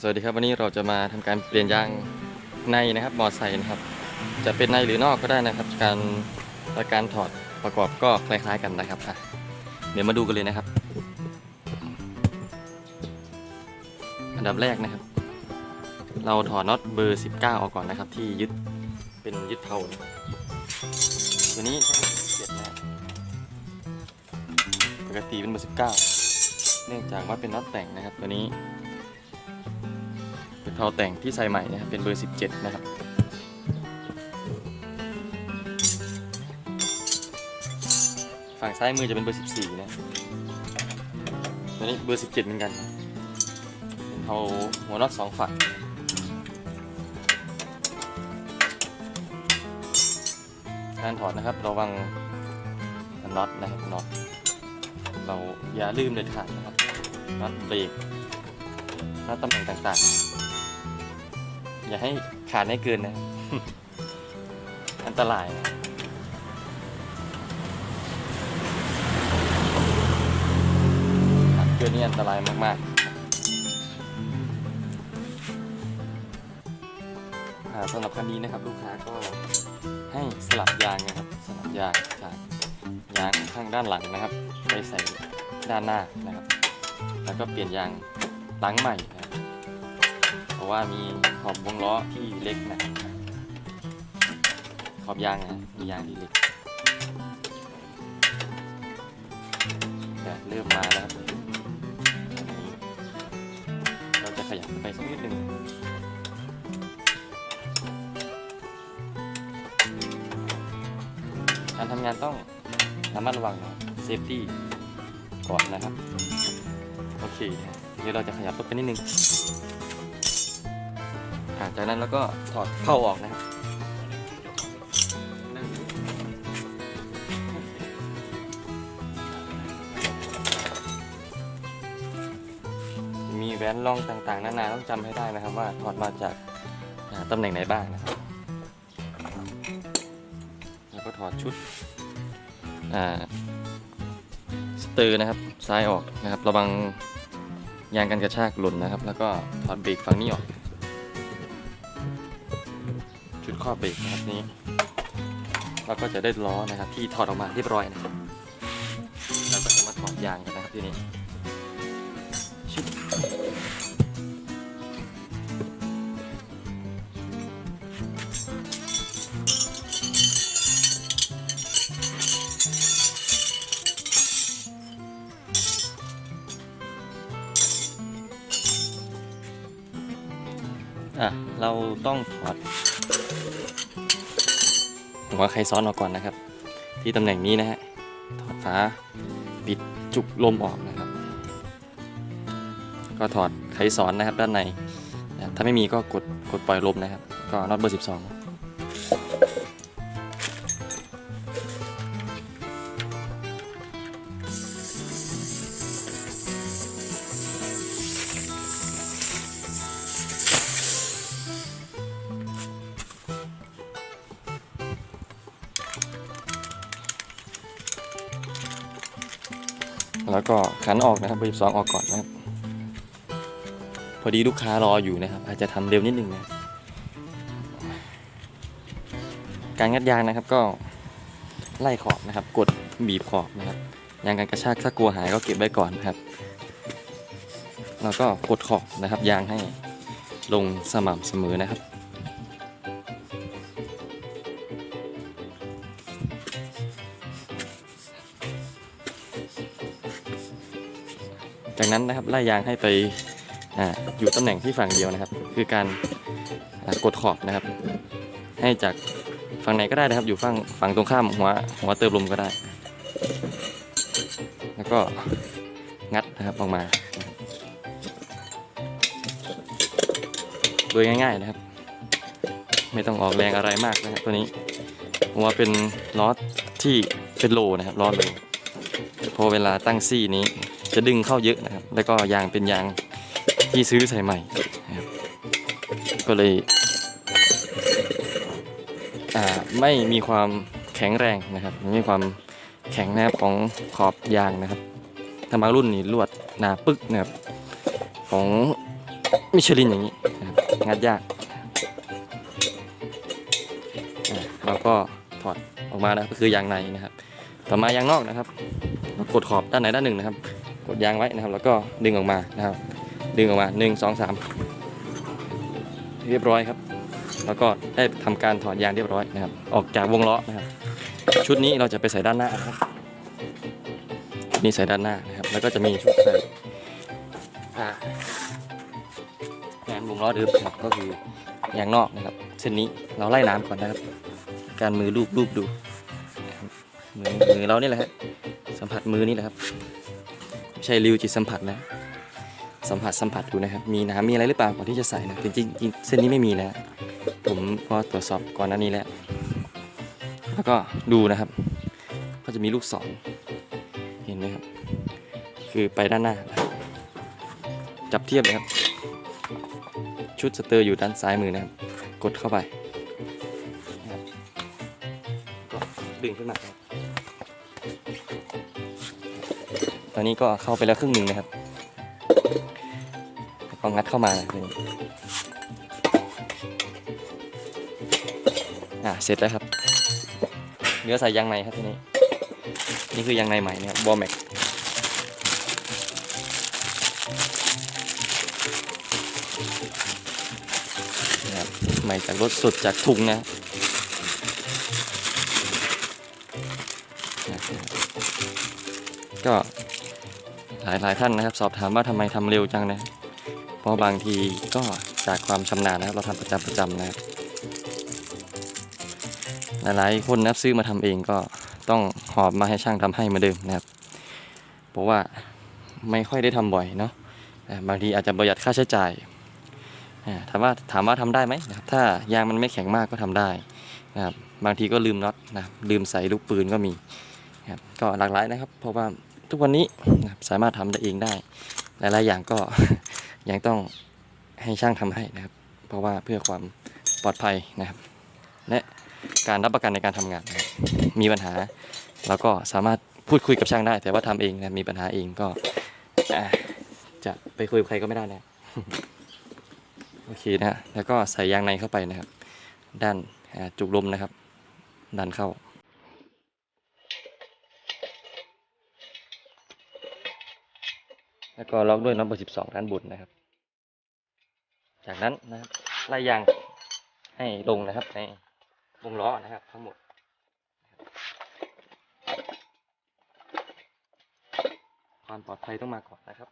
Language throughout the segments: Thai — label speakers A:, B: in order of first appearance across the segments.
A: สวัสดีครับวันนี้เราจะมาทำการเปลี่ยนยางในนะครับมอไซค์นะครับ จะเป็นในหรือนอกก็ได้นะครับ การและการถอดประกอบก็คล้ายๆกันนะครับเดี๋ยวมาดูกันเลยนะครับ อันดับแรกนะครับ เราถอดน็อตเบอร์ 19 ออกก่อนนะครับ ที่ยึดเป็นยึดเผาตัวนี้เจ็ดนะปกติเป็นเบอร์ 19 เนื่องจากว่าเป็นน็อตแต่งนะครับตัวนี้าแต่งที่ใส่ใหม่นะครับเป็นเบอร์ 17 นะครับฝั่งซ้ายมือจะเป็นเบอร์ 14 นะตัวนี้เบอร์ 17 เหมือนกันเป็นเผาหัวน็อตสองฝั่งการถอดนะครับระวังน็อตนะครับน็อตเราอย่าลืมเด็ดขาดนะครับน็อตเบรกน็อตตำแหน่งต่างๆ อย่าให้ขาดให้เกินนะ อันตรายนะขาดเกินนี่อันตรายมากๆสำหรับคันนี้นะครับ ลูกค้าก็ให้สลับยางนะครับ สลับยางจากยางข้างด้านหลังนะครับ ไปใส่ด้านหน้านะครับ แล้วก็เปลี่ยนยางหลังใหม่นะ ว่ามีขอบวงล้อที่เล็กนะขอบยางนะมียางที่เล็กแต่เริ่มมาแล้วครับเราจะขยับไปสักนิดหนึ่งการทำงานต้องระมัดระวังนะเซฟตี้ก่อนนะครับ โอเค เดี๋ยวเราจะขยับรถไปนิดนึง อะจากนั้นแล้วก็ถอดเข้าออกนะครับมีแหวนรองต่างๆ นานาต้องจำให้ได้นะครับว่าถอดมาจากอ่าตำแหน่งไหนบ้างนะครับ แล้วก็ถอดชุดสเตอร์นะครับซ้ายออกนะครับ ระวังยางกันกระชากหล่นนะครับ แล้วก็ถอดเบรกฝั่งนี้ออก ข้อเบรกนะครับนี้เราก็จะได้ล้อนะครับ ที่ถอดออกมาเรียบร้อยนะครับเราก็จะมาถอดยางกันนะครับทีนี้ชิบ เราต้องถอดหัวไขซ้อนออกก่อนนะครับ ที่ตำแหน่งนี้นะฮะถอดฝาปิดจุกลมออกนะครับ ก็ถอดไขซ้อนนะครับด้านในถ้าไม่มีก็กดกดปล่อยลมนะครับ ก็น็อตเบอร์ 12 แล้วก็ขันออกนะครับเบอร์12ออกก่อนนะครับ พอดีลูกค้ารออยู่นะครับ อาจจะทำเร็วนิดนึงนะการงัดยางนะครับก็ไล่ขอบนะครับ กดบีบขอบนะครับยางการกระชากถ้ากลัวหายก็เก็บไว้ก่อนนะครับ แล้วก็กดขอบนะครับ ยางให้ลงสม่ำเสมอนะครับ จากนั้นนะครับไล่ยางให้ไปออยู่ตำแหน่งที่ฝั่งเดียวนะครับ คือการกดขอบนะครับ ให้จากฝั่งไหนก็ได้นะครับ อยู่ฝั่งฝั่งตรงข้ามหัวหัวเติมลมก็ได้ แล้วก็งัดนะครับออกมา โดยง่ายๆนะครับ ไม่ต้องออกแรงอะไรมากนะครับตัวนี้หัวเป็นล้อที่เป็นโลนะครับล้อโลพอเวลาตั้งซี่นี้ จะดึงเข้าเยอะนะครับ แล้วก็ยางเป็นยางที่ซื้อใส่ใหม่นะครับก็เลยไม่มีความแข็งแรงนะครับไม่มีความแข็งนะครับของขอบยางนะครับถ้าบางรุ่นนี่ลวดหนาปึกนะครับของมิชลินอย่างนี้นะงัดยากเราก็ถอดออกมานะก็คือยางในนะครับ ต่อมายางนอกนะครับ กดขอบด้านไหนด้านหนึ่งนะครับ กดยางไว้นะครับ แล้วก็ดึงออกมานะครับ ดึงออกมาหนึ่งสองสามเรียบร้อยครับ แล้วก็ได้ทำการถอดยางเรียบร้อยนะครับ ออกจากวงล้อนะครับ ชุดนี้เราจะไปใส่ด้านหน้านครับนี่ใส่ด้านหน้านะครับ แล้วก็จะมีชุดใส่อ่างานวงล้อเดิมครับก็คือยางนอกนะครับ เส้นนี้เราไล่น้ำก่อนนะครับ การมือลูบลูบดูมือมือเรานี่แหละฮะสัมผัสมือนี่แหละครับ ใช่ริวจิตสัมผัสนะสัมผัสสัมผัสดูนะครับ มีน้ำมีอะไรหรือเปล่าก่อนที่จะใส่นะจริงๆจริงเส้นนี้ไม่มีนะผมก็ตรวจสอบก่อนหน้านี้แล้ว แล้วก็ดูนะครับ ก็จะมีลูกศรเห็นไหมครับ คือไปด้านหน้า จับเทียบเลยครับ ชุดสเตอร์อยู่ด้านซ้ายมือนะครับ กดเข้าไป ก็ดึงขึ้นมาครับ อนนี้ก็เข้าไปแล้วครึ่งหนึ่งนะครับก็งัดเข้ามาเลยอ่าเสร็จแล้วครับเหลือใส่ยางในครับทีนี้ นี่คือยางในใหม่นะครับบอแม็กนะครับใหม่จากรถสดจากถุงนะก็ หลายหลายท่านนะครับ สอบถามว่าทำไมทำเร็วจังนะ เพราะบางทีก็จากความชำนาญนะครับ เราทำประจำประจำนะครับ หลายๆคนนะครับซื้อมาทำเองก็ต้องหอบมาให้ช่างทำให้มือนเดิมนะครับ เพราะว่าไม่ค่อยได้ทำบ่อยเนาะบางทีอาจจะประหยัดค่าใช้จ่ายถามว่าถามว่าทำได้ไหมนะครับ ถ้ายางมันไม่แข็งมากก็ทำได้นะครับบางทีก็ลืมน็อตนะลืมใส่ลูกปืนก็มีนะครับก็หลากหลายนะครับ เพราะว่า ทุกวันนี้สามารถทำได้เองได้ หลายๆอย่างก็ยังต้องให้ช่างทำให้นะครับ เพราะว่าเพื่อความปลอดภัยนะครับ และการรับประกันในการทำงานนะครับมีปัญหาเราก็สามารถพูดคุยกับช่างได้ แต่ว่าทำเองนะมีปัญหาเองก็จะไปคุยกับใครก็ไม่ได้นะโอเคนะแล้วก็ใส่ยางในเข้าไปนะครับ ด้านจุกลมนะครับ ดันเข้า แล้วก็ล็อกด้วยน็อตเบอร์12ด้านบนนะครับ จากนั้นนะครับไล่ยางให้ลงนะครับในวงล้อนะครับ ทั้งหมดความปลอดภัยต้องมาก่อนนะครับ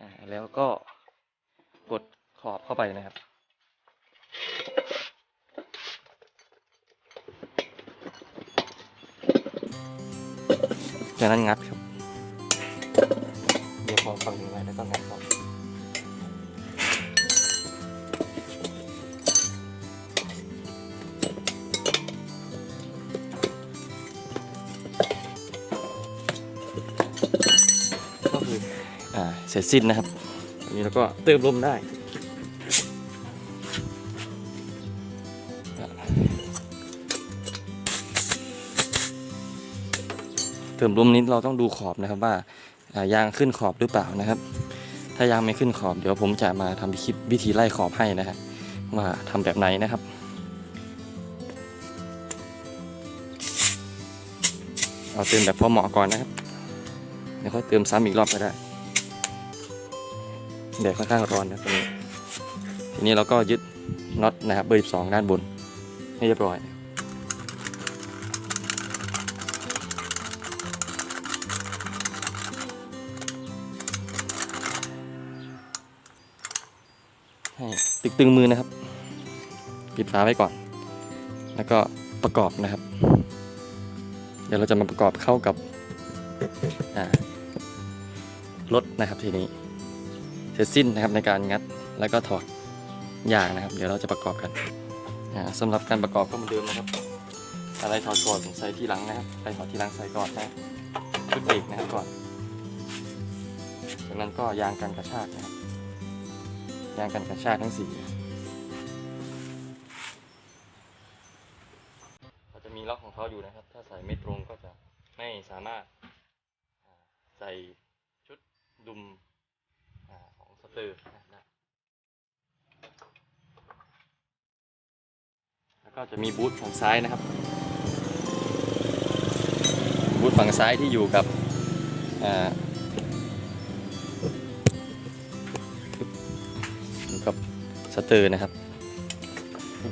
A: อ่าแล้วก็กดขอบเข้าไปนะครับ จากนั้นงัดครับเดี๋ยวพอฟังยังไงแล้วก็งัดก่อนก็คืออ่าเสร็จสิ้นนะครับอันนี้เราก็เติมลมได้ เติมลมนี้เราต้องดูขอบนะครับว่ายางขึ้นขอบหรือเปล่านะครับ ถ้ายางไม่ขึ้นขอบเดี๋ยวผมจะมาทำคลิปวิธีไล่ขอบให้นะฮะว่าทำแบบไหนนะครับเอาเติมแบบพอเหมาะก่อนนะครับเดี๋ยวค่อยเติมซ้ำอีกรอบก็ได้เดี๋ยวค่อนข้างร้อนนะตรงนี้ทีนี้เราก็ยึดน็อตนะครับเบอร์12ด้านบนให้เรียบร้อย กตึงมือนะครับ ปิดฝาไว้ก่อน แล้วก็ประกอบนะครับ เดี๋ยวเราจะมาประกอบเข้ากับรถนะครับทีนี้ เสร็จสิ้นนะครับในการงัดแล้วก็ถอดยางนะครับ เดี๋ยวเราจะประกอบกันอ่าสำหรับการประกอบก็เหมือนเดิมนะครับ อะไรถอดก่อนใส่ที่หลังนะครับอะไรถอดที่หลังใส่ก่อนนะชุดเบรกนะครับก่อนจากนั้นก็ยางกันกระชากนะครับ ยางกันกระชากทั้งสี่เขาจะมีล็อกของเขาอยู่นะครับ ถ้าใส่ไม่ตรงก็จะไม่สามารถใส่ชุดเบเตอร์แล้วก็จะมีบูธฝั่งซ้ายนะครับ บูธฝั่งซ้ายที่อยู่กับอ่า กับสเตอร์นะครับ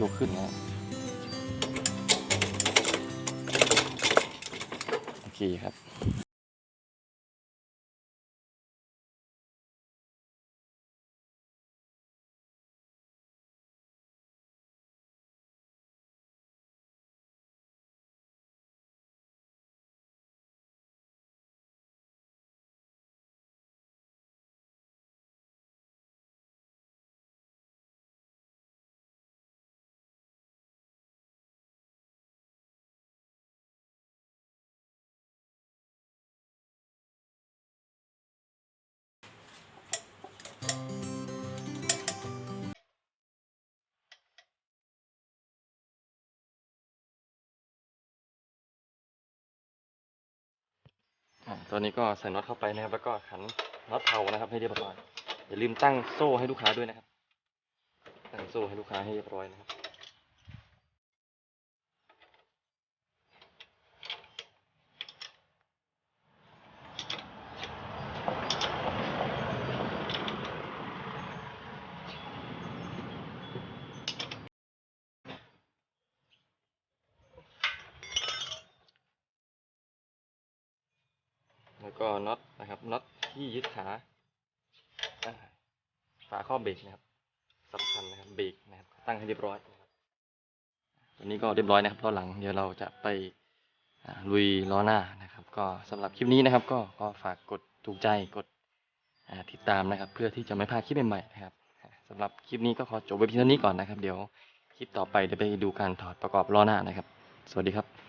A: ยกขึ้นนะโอเคครับ อ่าตัวนี้ก็ใส่น็อตเข้าไปนะครับ แล้วก็ขันน็อตเทานะครับ ให้เรียบร้อยอย่าลืมตั้งโซ่ให้ลูกค้าด้วยนะครับ ตั้งโซ่ให้ลูกค้าให้เรียบร้อยนะครับ แล้วก็น็อตนะครับน็อตที่ยึดขาอ่าฝาข้อเบรกนะครับสำคัญนะครับเบรกนะครับ ตั้งให้เรียบร้อยนะครับตัวนี้ก็เรียบร้อยนะครับล้อหลังเดี๋ยวเราจะไปลุยล้อหน้านะครับ ก็สำหรับคลิปนี้นะครับ ก็ก็ฝากกดถูกใจกดติดตามนะครับ เพื่อที่จะไม่พลาดคลิปใหม่ๆนะครับอ่าสำหรับคลิปนี้ก็ขอจบไว้เพียงเท่านี้ก่อนนะครับ เดี๋ยวคลิปต่อไปเดี๋ยวไปดูการถอดประกอบล้อหน้านะครับ สวัสดีครับ